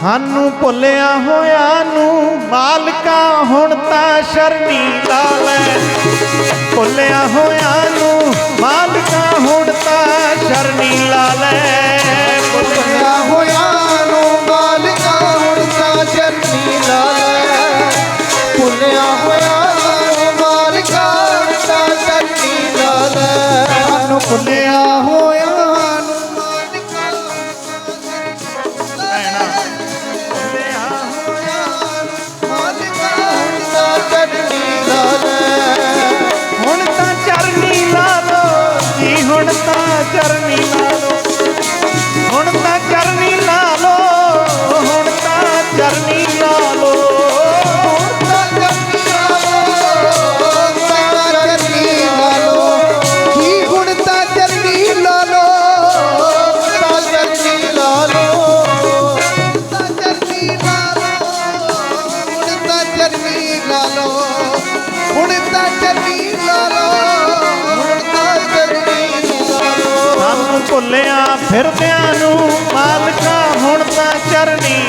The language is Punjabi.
ਸਾਨੂੰ ਭੁੱਲਿਆ ਹੋਇਆ ਨੂੰ ਮਾਲਕਾ ਹੁਣ ਤਾਂ ਸ਼ਰਮੀ ਲਾ ਲੈ। ਭੁੱਲਿਆ ਹੋਇਆ ਨੂੰ ਮਾਲਕਾ ਹੁਣ ਤਾਂ ਸ਼ਰਮੀ ਲਾ ਲੈ। ਭੁੱਲਿਆ ਹੋਇਆ ਨੂੰ ਮਾਲਕਾ ਹੁਣ ਤਾਂ ਸ਼ਰਮੀ ਲਾ ਲੈ। ਭੁੱਲਿਆ ਹੋਇਆ ਨੂੰ ਮਾਲਕਾ ਹੁਣ ਤਾਂ ਚਰਨੀ ਲਾ ਲੈ। ਸਾਨੂੰ ਭੁੱਲਿਆ ਹੋਇਆ ਜੀ ਹੁਣ ਭੁੱਲਿਆ ਫਿਰਦਿਆਂ ਨੂੰ ਮਾਲਕਾ ਹੁਣ ਤਾਂ ਚਰਨੀ